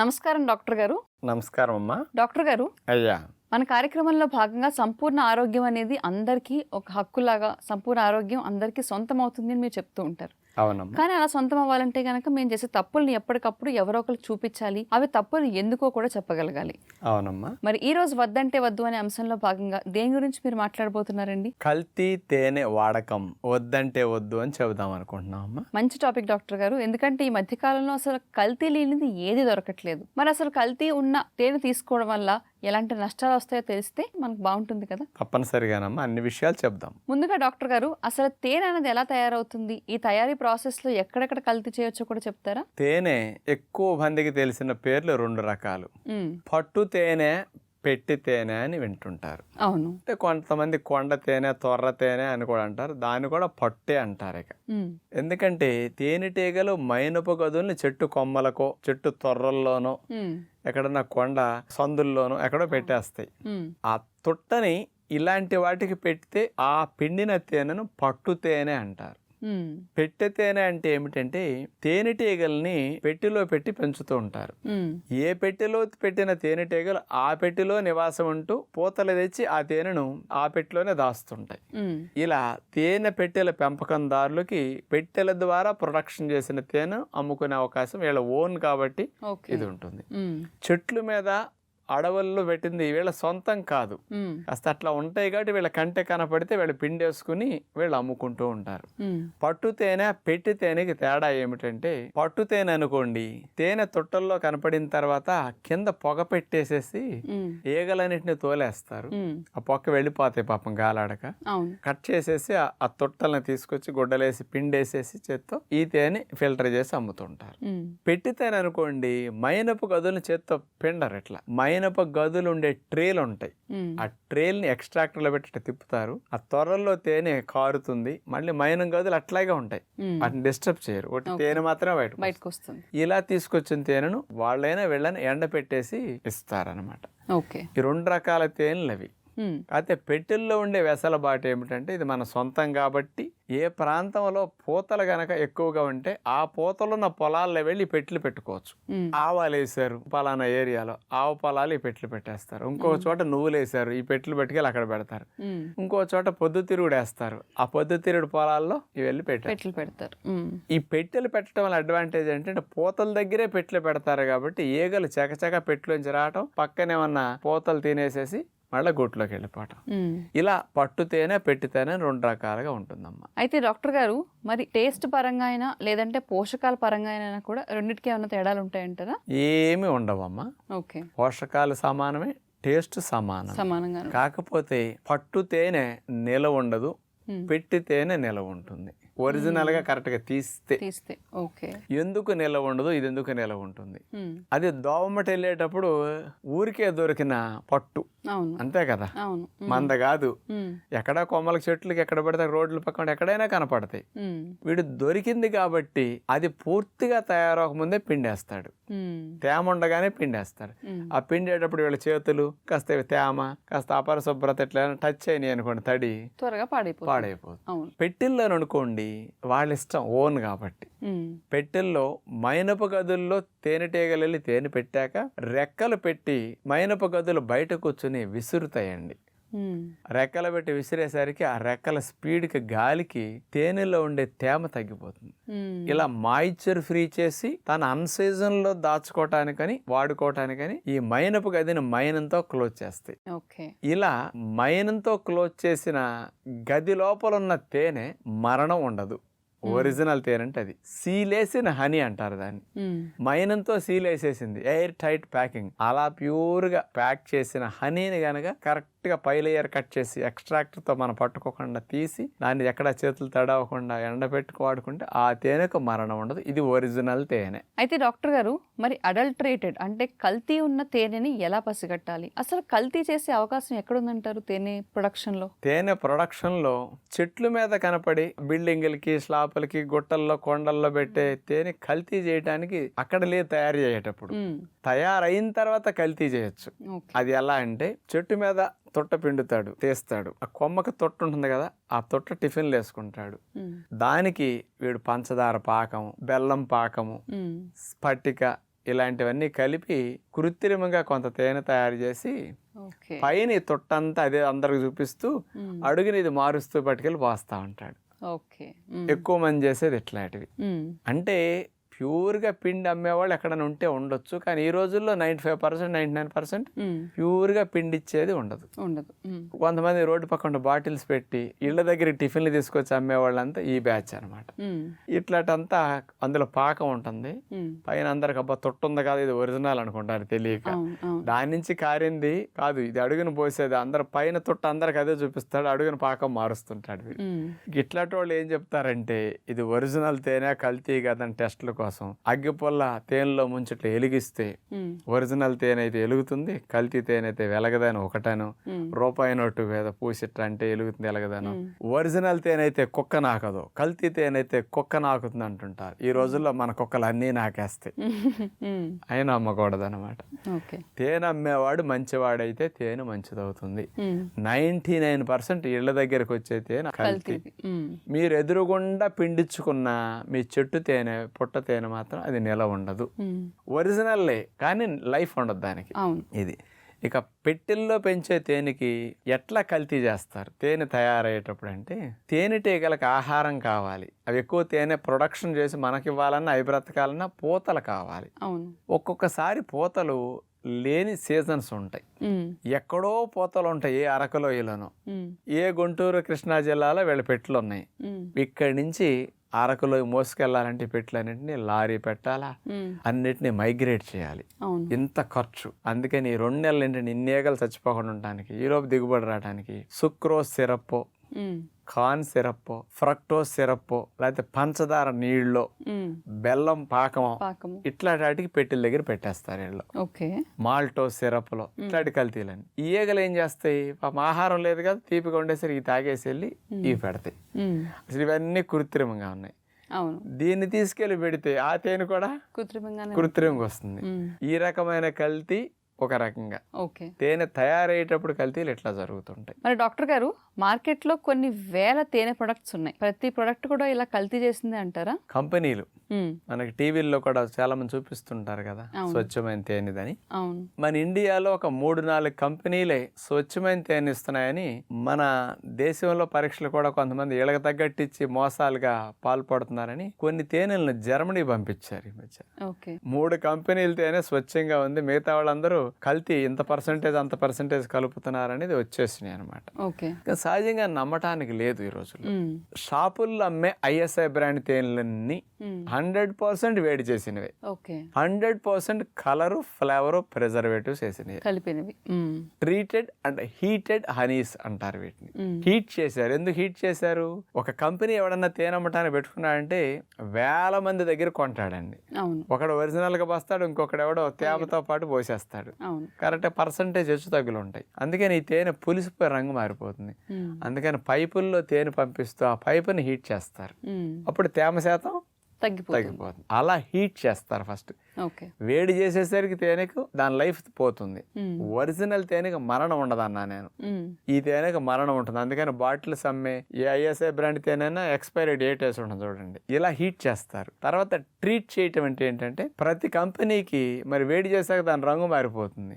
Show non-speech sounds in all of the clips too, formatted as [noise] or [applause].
నమస్కారం డాక్టర్ గారు. నమస్కారం అమ్మా. డాక్టర్ గారు అయ్యా. మన కార్యక్రమంలో భాగంగా సంపూర్ణ ఆరోగ్యం అనేది అందరికీ ఒక హక్కులాగా సంపూర్ణ ఆరోగ్యం అందరికీ సొంతం అవుతుంది అని మీరు చెప్తూ ఉంటారు. అవునమ్మా. కానీ అలా సొంతం అవ్వాలంటే కనుక మేము చేసే తప్పుల్ని ఎప్పటికప్పుడు ఎవరో ఒకరు చూపించాలి. అవి తప్పులు ఎందుకో కూడా చెప్పగలగాలి. అవునమ్మా. మరి ఈ రోజు వద్దంటే వద్దు అనే అంశంలో భాగంగా దేని గురించి మీరు మాట్లాడబోతున్నారండి? కల్తీ తేనె వాడకం వద్దంటే వద్దు అని చెబుదాం అనుకుంటున్నాం అమ్మా మంచి టాపిక్ డాక్టర్ గారు. ఎందుకంటే ఈ మధ్య కాలంలో అసలు కల్తీ లేనిది ఏది దొరకట్లేదు. మరి అసలు కల్తీ ఉన్న తేనె తీసుకోవడం వల్ల ఎలాంటి నష్టాలు వస్తాయో తెలిస్తే మనకు బాగుంటుంది కదా. తప్పనిసరిగానమ్మా అన్ని విషయాలు చెప్దాం. ముందుగా డాక్టర్ గారు అసలు తేనె అనేది ఎలా తయారవుతుంది? ఈ తయారీ ప్రాసెస్లో ఎక్కడెక్కడ కల్తీ చేయొచ్చో కూడా చెప్తారా? తేనె ఎక్కువ మందికి తెలిసిన పేర్లు రెండు రకాలు. పట్టు తేనె పెట్టి తేనె అని వింటుంటారు. అవును. అంటే కొంతమంది కొండ తేనె తొర్ర తేనె అని కూడా అంటారు. దాన్ని కూడా పట్టే అంటారు ఇక. ఎందుకంటే తేనెటీగలు మైనపు గదుల్ని చెట్టు కొమ్మలకో చెట్టు తొర్రల్లోనో ఎక్కడన్నా కొండ సందుల్లోనో ఎక్కడో పెట్టేస్తాయి. ఆ తుట్టని ఇలాంటి వాటికి పెడితే ఆ పిండిన తేనెను పట్టు తేనె అంటారు. పెట్టె తేనె అంటే ఏమిటంటే తేనెటీగల్ని పెట్టెలో పెట్టి పెంచుతూ ఉంటారు. ఏ పెట్టెలో పెట్టిన తేనెటీగలు ఆ పెట్టెలో నివాసం ఉంటూ పూతలు తెచ్చి ఆ తేనెను ఆ పెట్టెలోనే దాస్తుంటాయి. ఇలా తేనె పెట్టెల పెంపకందారులకి పెట్టెల ద్వారా ప్రొడక్షన్ చేసిన తేనె అమ్ముకునే అవకాశం వీళ్ళ ఓన్ కాబట్టి ఇది ఉంటుంది. చెట్లు మీద అడవుల్లో పెట్టింది వీళ్ళ సొంతం కాదు. కాస్త అట్లా ఉంటాయి కాబట్టి వీళ్ళ కంటే కనపడితే వీళ్ళు పిండేసుకుని వీళ్ళు అమ్ముకుంటూ ఉంటారు. పట్టు తేనె పెట్టి తేనెకి తేడా ఏమిటంటే పట్టు తేనె అనుకోండి తేనె తొట్టల్లో కనపడిన తర్వాత కింద పొగ పెట్టేసేసి ఉమ్, ఈగలన్నింటినీ తోలేస్తారు. ఆ పొక్క వెళ్ళిపోతాయి పాపం గాలాడక. కట్ చేసేసి ఆ- తొట్టల్ని తీసుకొచ్చి గుడ్డలేసి పిండేసేసి చేత్తో ఈ తేనె ఫిల్టర్ చేసి అమ్ముతుంటారు. పెట్టి తేనె అనుకోండి మైనపు గదులను చేత్తో పిండరు ఇట్లా. మైనపు గదులు ఉండే ట్రేలు ఉంటాయి ఆ ట్రేల్ని ఎక్స్ట్రాక్టర్లో పెట్టి తిప్పుతారు. ఆ త్వరలో తేనె కారుతుంది. మళ్ళీ మైనం గదులు అట్లాగే ఉంటాయి. వాటిని డిస్టర్బ్ చేయరు. ఒకటి తేనె మాత్రమే బయట బయటకు వస్తుంది. ఇలా తీసుకొచ్చిన తేనెను వాళ్ళైనా వీళ్ళని ఎండ పెట్టేసి ఇస్తారనమాట ఓకే. ఈ రెండు రకాల తేనెలు అవి అయితే పెట్టెల్లో ఉండే వెసలబాటు ఏమిటంటే ఇది మన సొంతం కాబట్టి ఏ ప్రాంతంలో పూతలు గనక ఎక్కువగా ఉంటే ఆ పూతలున్న పొలాల్లో వెళ్ళి ఈ పెట్టెలు పెట్టుకోవచ్చు. ఆవాలు వేసారు పలానా ఏరియాలో ఆవు పొలాలు ఈ పెట్టెలు పెట్టేస్తారు. ఇంకో చోట నువ్వులు వేసారు ఈ పెట్టెలు పెట్టుకెళ్ళి అక్కడ పెడతారు. ఇంకో చోట పొద్దుతిరుగుడు వేస్తారు. ఆ పొద్దుతిరుగుడు పొలాల్లో ఇవి వెళ్ళి పెట్టారు. పెట్లు పెడతారు. ఈ పెట్టెలు పెట్టడం వల్ల అడ్వాంటేజ్ ఏంటంటే పూతల దగ్గరే పెట్టెలు పెడతారు కాబట్టి ఈగలు చకచక పెట్టెలోంచి రావటం పక్కనే ఉన్న పూతలు తినేసేసి మళ్ళీ గుట్లోకి వెళ్ళిపోవటం. ఇలా పట్టుతేనే పెట్టితేనే రెండు రకాలుగా ఉంటుందమ్మా. అయితే డాక్టర్ గారు మరి టేస్ట్ పరంగా అయినా లేదంటే పోషకాల పరంగా అయినా కూడా రెండింటికి ఏమైనా తేడాలు ఉంటాయంటారా? ఏమి ఉండవమ్మా. ఓకే. పోషకాలు సమానమే టేస్ట్ సమానం సమానంగా కాకపోతే పట్టు తేనె నిలవ ఉండదు Hmm. పెట్టి తేనె నిలవ ఉంటుంది. ఒరిజినల్గా కరెక్ట్గా తీస్తే. తీస్తే ఓకే. ఎందుకు నిలవ ఉండదు ఇది ఎందుకు నిలవ ఉంటుంది అది దోవమట వెళ్ళేటప్పుడు ఊరికే దొరికిన పట్టు. అంతే కదా? మంద కాదు. ఎక్కడ కొమ్మల చెట్లకి ఎక్కడ పడితే రోడ్ల పక్కన ఎక్కడైనా కనపడతాయి. వీడు దొరికింది కాబట్టి అది పూర్తిగా తయారవకముందే పిండేస్తాడు. తేమ ఉండగానే పిండేస్తారు ఉమ్, ఆ పిండేటప్పుడు వీళ్ళ చేతులు కాస్త తేమ కాస్త అపరిశుభ్రత ఇట్లా టచ్ అయినాయి అనుకోండి తడి త్వరగా పాడైపోతుంది. పాడైపోతుంది. పెట్టెల్లో అనుకోండి వాళ్ళ ఇష్టం ఓన్ కాబట్టి. పెట్టెల్లో మైనపు గదుల్లో తేనెటీగలు వెళ్ళి తేనె పెట్టాక రెక్కలు పెట్టి మైనపు గదులు బయట కూర్చుని విసురుతాయండి. ఉమ్, రెక్కలు పెట్టి విసిరేసరికి ఆ రెక్కల స్పీడ్కి గాలికి తేనెలో ఉండే తేమ తగ్గిపోతుంది. ఇలా మాయిశ్చర్ ఫ్రీ చేసి తన అన్ సీజన్లో దాచుకోవటానికని వాడుకోవటానికని ఈ మైనపు గదిని మైనంతో క్లోజ్ చేస్తాయి. ఇలా మైనంతో క్లోజ్ చేసిన గది లోపల ఉన్న తేనె మరణం ఉండదు. ఒరిజినల్ తేనె అంటే అది. సీలేసిన హనీ అంటారు దాన్ని. మైనంతో సీల్ వేసేసింది ఎయిర్ టైట్ ప్యాకింగ్. అలా ప్యూర్గా ప్యాక్ చేసిన హనీని గనక కరెక్ట్గా పై లేయర్ కట్ చేసి ఎక్స్ట్రాక్టర్తో మనం పట్టుకోకుండా తీసి దాన్ని ఎక్కడ చేతులు తడవకుండా ఎండబెట్టుకు వాడుకుంటే ఆ తేనెకు మరణం ఉండదు. ఇది ఒరిజినల్ తేనె. అయితే డాక్టర్ గారు మరి అడల్ట్రేటెడ్ అంటే కల్తీ ఉన్న తేనెని ఎలా పసిగట్టాలి? అసలు కల్తీ చేసే అవకాశం ఎక్కడుందంటారు తేనె ప్రొడక్షన్లో తేనె ప్రొడక్షన్లో చెట్ల మీద కనపడి బిల్డింగులకి స్లాపులకి గుట్టల్లో కొండల్లో పెట్టే తేనె కల్తీ చేయడానికి అక్కడ లేదు తయారు చేసేటప్పుడు ఉమ్, తయారైన తర్వాత కల్తీ చేయొచ్చు. అది ఎలా అంటే చెట్టు మీద తొట్ట పిండుతాడు తీస్తాడు. ఆ కొమ్మకి తొట్టు ఉంటుంది కదా ఆ తొట్ట టిఫిన్లు వేసుకుంటాడు. దానికి వీడు పంచదార పాకము బెల్లం పాకము స్ఫటిక ఇలాంటివన్నీ కలిపి కృత్రిమంగా కొంత తేనె తయారు చేసి పైన తొట్టంతా అదే అందరికి చూపిస్తూ. అడుగుని ఇది మారుస్తూ పట్టుకెళ్ళి పోస్తా ఉంటాడు. ఎక్కువ మంది చేసేది ఇట్లాంటివి. అంటే ప్యూర్గా పిండి అమ్మేవాళ్ళు ఎక్కడైనా ఉంటే ఉండొచ్చు కానీ ఈ రోజుల్లో ninety five percent ninety nine percent. ప్యూర్గా పిండి ఇచ్చేది ఉండదు ఉండదు. కొంతమంది రోడ్డు పక్కన బాటిల్స్ పెట్టి ఇళ్ళ దగ్గర టిఫిన్లు తీసుకొచ్చి అమ్మేవాళ్ళంతా ఈ బ్యాచ్ అనమాట. ఇట్లాంటంతా అందులో పాకం ఉంటుంది. పైన అందరికి అబ్బా తొట్టుంది కాదు ఇది ఒరిజినల్ అనుకుంటారు తెలియక దాని నుంచి కారింది కాదు ఇది అడుగును పోసేది అందరు పైన తొట్టు అందరికి అదే చూపిస్తాడు అడుగున పాకం మారుస్తుంటాడు. ఇట్లాంటి వాళ్ళు ఏం చెప్తారంటే ఇది ఒరిజినల్ తేనె కల్తీ కదని టెస్ట్ల కోసం అగ్గిపుల్ల తేనెలో ముంచట్లు వెలిగిస్తే. ఒరిజినల్ తేనె అయితే వెలుగుతుంది కల్తీ తేనె అయితే వెలగదని ఒకటను. రూపాయి నోటు మీద పూసిట్ట అంటే వెలుగుతుంది వెలగదను. ఒరిజినల్ తేనె అయితే కుక్క నాకదు కల్తీ తేనె అయితే కుక్క నాకుతుంది అంటుంటారు ఈ రోజుల్లో మన కుక్కలు అన్నీ నాకేస్తాయి. [laughs] అయినా అమ్మకూడదు అనమాట తేనె అమ్మేవాడు మంచివాడైతే తేనె మంచిదవుతుంది మ్మ్. నైంటీ నైన్ పర్సెంట్ ఇళ్ళ దగ్గరకు వచ్చే తేనె కల్తీ. మీరు ఎదురుగుండా పిండించుకున్న మీ చెట్టు తేనె పుట్ట తేనె మాత్రం అది నిల ఉండదు. ఒరిజినల్లే కానీ లైఫ్ ఉండదు దానికి. ఇది. ఇక పెట్టెల్లో పెంచే తేనెకి ఎట్లా కల్తీ చేస్తారు? తేనె తయారయ్యేటప్పుడు అంటే తేనెటీగలకు ఆహారం కావాలి. అవి ఎక్కువ తేనె ప్రొడక్షన్ చేసి మనకి ఇవ్వాలన్నా అవి బ్రతకాలన్నా పూతలు కావాలి. ఒక్కొక్కసారి పూతలు లేని సీజన్స్ ఉంటాయి. ఎక్కడో పూతలు ఉంటాయి ఏ అరకులోయలోనో. ఏ గుంటూరు కృష్ణా జిల్లాలో వీళ్ళ పెట్లు ఉన్నాయి. ఇక్కడి నుంచి అరకులో మోసుకెళ్ళాలంటే ఈ పెట్లన్నింటినీ లారీ పెట్టాలా. అన్నిటిని మైగ్రేట్ చేయాలి ఇంత ఖర్చు అందుకని రెండు నెలలు ఏంటంటే ఇన్ని ఈగలు చచ్చిపోకుండా ఉండటానికి ఈరోపు దిగుబడి రావడానికి sucrose syrup. Corn syrup fructose syrup లేకపోతే పంచదార నీళ్ళలో. బెల్లం పాకం పాకము. ఇట్లాంటి వాటికి పెట్టెల దగ్గర పెట్టేస్తారు వీళ్ళు. ఓకే. మాల్టో సిరప్లో ఇట్లాంటి కల్తీలని. ఈ ఈగలు ఏం చేస్తాయి? పాపం ఆహారం లేదు కదా తీపిగా ఉండేసరికి తాగేసి వెళ్ళి ఇవి పెడతాయి. అసలు ఇవన్నీ కృత్రిమంగా ఉన్నాయి. అవును. దీన్ని తీసుకెళ్ళి పెడితే ఆ తేనె కూడా కృత్రిమంగానే కృత్రిమంగా వస్తుంది. ఈ రకమైన కల్తీ ఒక రకంగా. ఓకే. తేనె తయారయ్యేటప్పుడు కల్తీలు ఎట్లా జరుగుతుంటాయి? మరి డాక్టర్ గారు మార్కెట్లో కొన్ని వేల తేనె ప్రొడక్ట్స్ ఉన్నాయి. ప్రతి ప్రొడక్ట్ కూడా ఇలా కల్తీ చేసింది అంటారా? కంపెనీలు. మనకి టీవీల్లో కూడా చాలా మంది చూపిస్తుంటారు కదా. స్వచ్ఛమైన తేనెదని. అవును. మన ఇండియాలో ఒక మూడు నాలుగు కంపెనీలే స్వచ్ఛమైన తేనె ఇస్తున్నాయని మన దేశంలో పరీక్షలు కూడా కొంతమంది ఇళ్ళకి తగ్గట్టిచ్చి మోసాలుగా పాల్పడుతున్నారని కొన్ని తేనెలను జర్మనీ పంపించారు ఈ మధ్య. ఓకే. మూడు కంపెనీల తేనె స్వచ్ఛంగా ఉంది. మిగతా వాళ్ళందరూ కల్తీ ఇంత పర్సంటేజ్ అంత పర్సంటేజ్ కలుపుతున్నారనేది వచ్చేసినాయి అనమాట ఓకే. సహజంగా నమ్మటానికి లేదు ఈ రోజుల్లో. షాపుల్లో అమ్మే ఐఎస్ఐ బ్రాండ్ తేనెలన్నీ. హండ్రెడ్ పర్సెంట్ వేడి చేసినవే. Hundred percent colour flavour preservatives వేసినవి కలిపినవి. ట్రీటెడ్ అండ్ హీటెడ్ హనీస్ అంటారు వీటిని. హీట్ చేశారు. ఎందుకు హీట్ చేశారు? ఒక కంపెనీ ఎవడన్నా తేనె అమ్మటానికి పెట్టుకున్నాడంటే వేల మంది దగ్గర కొంటాడండి. ఒకడు ఒరిజినల్గా బస్తాడు ఇంకొకడు ఎవడో తేమతో పాటు పోసేస్తాడు. కరెక్ట్ పర్సంటేజ్ హెచ్చు తగ్గులు ఉంటాయి అందుకని ఈ తేనె పులిసిపోయి రంగు మారిపోతుంది. అందుకని పైపుల్లో తేనె పంపిస్తూ ఆ పైపుని హీట్ చేస్తారు. అప్పుడు తేమ శాతం తగ్గిపోతుంది. అలా హీట్ చేస్తారు ఫస్ట్. వేడి చేసేసరికి తేనెకు దాని లైఫ్ పోతుంది. ఒరిజినల్ తేనెకు మరణం ఉండదన్నా నేను. ఈ తేనెకు మరణం ఉంటుంది. అందుకని బాటిల్స్ అమ్మే ఏ ఐఎస్ఐ బ్రాండ్ తేనైనా ఎక్స్పైరీ డేట్ వేసి ఉంటుంది చూడండి. ఇలా హీట్ చేస్తారు. తర్వాత ట్రీట్ చేయటం అంటే ఏంటంటే ప్రతి కంపెనీకి మరి వేడి చేశాక దాని రంగు మారిపోతుంది.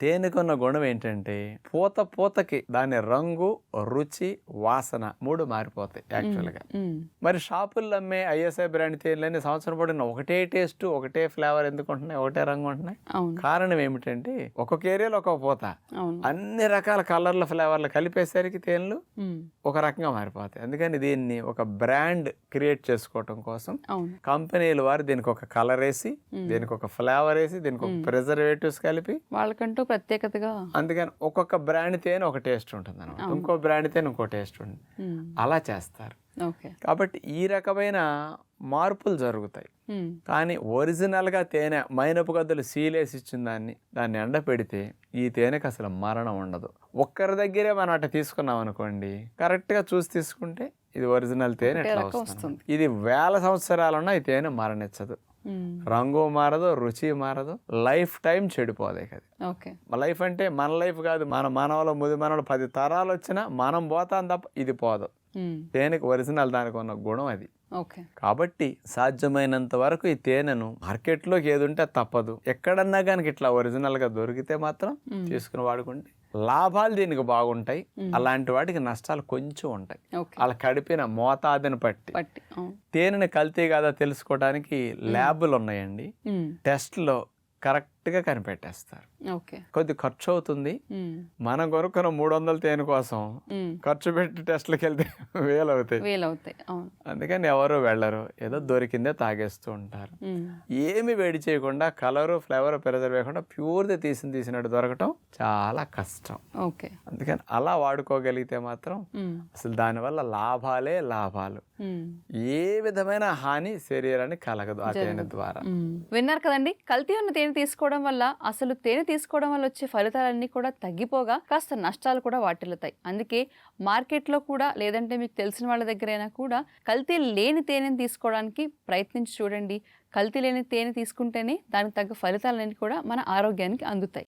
తేనెకున్న గుణం ఏంటంటే పూత పూతకి దాని రంగు రుచి వాసన మూడు మారిపోతాయి యాక్చువల్గా మ్మ్. మరి షాపుల్లో అమ్మే ఐఎస్ఐ బ్రాండ్ తేనెలన్నీ సంవత్సరం పడిన ఒకటే టేస్ట్ ఒకటే ఫ్లేవర్ ఎందుకు ఉంటున్నాయి ఒకటే రంగు ఉంటున్నాయి? కారణం ఏమిటంటే ఒక్కొక్క ఏరియాలో ఒక్కొక్క పూత. అన్ని రకాల కలర్ల ఫ్లేవర్లు కలిపేసరికి తేనెలు. ఒక రకంగా మారిపోతాయి. అందుకని దీన్ని ఒక బ్రాండ్ క్రియేట్ చేసుకోవటం కోసం కంపెనీల వారు దీనికి ఒక కలర్ వేసి దీనికి ఒక ఫ్లేవర్ వేసి దీనికి ఒక ప్రిజర్వేటివ్స్ కలిపి వాళ్ళకంటూ ప్రత్యేకతగా అందుకని ఒక్కొక్క బ్రాండ్ తేనె ఒక టేస్ట్ ఉంటుంది అనమాట ఇంకో బ్రాండ్ తేనె ఇంకో టేస్ట్ ఉంటుంది. అలా చేస్తారు. కాబట్టి ఈ రకమైన మార్పులు జరుగుతాయి. కానీ ఒరిజినల్గా తేనె మైనపు గద్దలు సీలేసి ఇచ్చిన దాన్ని దాన్ని ఎండ పెడితే ఈ తేనెకి అసలు మరణం ఉండదు ఒక్కరి దగ్గరే మనం అట్ట తీసుకున్నాం అనుకోండి కరెక్ట్గా చూసి తీసుకుంటే ఇది ఒరిజినల్ తేనె ఎట్లా వస్తుంది. ఇది వేల సంవత్సరాలున్నా ఈ తేనె మరణించదు. రంగు మారదు రుచి మారదు లైఫ్ టైం చెడిపోదే కదా ఓకే లైఫ్ అంటే మన లైఫ్ కాదు మన మనవలు ముది మనవలు పది తరాలు వచ్చినా మనం పోతాం తప్ప ఇది పోదు. తేనెకి ఒరిజినల్ దానికి ఉన్న గుణం అది. కాబట్టి సాధ్యమైనంత వరకు ఈ తేనెను మార్కెట్లోకి ఏది ఉంటే తప్పదు. ఎక్కడన్నా కనుక ఇట్లా ఒరిజినల్గా దొరికితే మాత్రం మ్మ్. తీసుకుని వాడుకుంటే లాభాలు దీనికి బాగుంటాయి. మ్మ్. అలాంటి వాటికి నష్టాలు కొంచెం ఉంటాయి. అలా కడిపిన మోతాదుని బట్టి. పట్టి. తేనెని కల్తీ కాదా తెలుసుకోవడానికి ల్యాబులు ఉన్నాయండి. టెస్ట్లో కరెక్ట్గా కనిపెట్టేస్తారు. ఓకే. కొద్ది ఖర్చు అవుతుంది. మనం కొనుక్కున్న మూడు వందల తేనె కోసం. ఖర్చు పెట్టి టెస్ట్లకు వెళ్తే [laughs] వేలు అవుతాయి వేలు అవుతాయి అవును. అందుకని ఎవరు వెళ్ళరు. ఏదో దొరికిందే తాగేస్తూ ఉంటారు. ఏమి వేడి చేయకుండా కలరు ఫ్లేవర్ ప్రిజర్వ్ చేయకుండా ప్యూర్ది తీసి తీసినట్టు దొరకటం చాలా కష్టం. ఓకే. అందుకని అలా వాడుకోగలిగితే మాత్రం. అసలు దానివల్ల లాభాలే లాభాలు. ఏ విధమైన హాని శరీరానికి కలగదు ఆ తేనె ద్వారా. విన్నారు కదండి? కల్తీ ఉన్న తేనె తీసుకోవడం వల్ల అసలు తేనె తీసుకోవడం వల్ల వచ్చే ఫలితాలన్నీ కూడా తగ్గిపోగా కాస్త నష్టాలు కూడా వాటిల్లుతాయి. అందుకే మార్కెట్లో కూడా లేదంటే మీకు తెలిసిన వాళ్ళ దగ్గరైనా కూడా కల్తీ లేని తేనెని తీసుకోవడానికి ప్రయత్నించి చూడండి. కల్తీ లేని తేనె తీసుకుంటేనే దానికి తగ్గ ఫలితాలన్నీ కూడా మన ఆరోగ్యానికి అందుతాయి.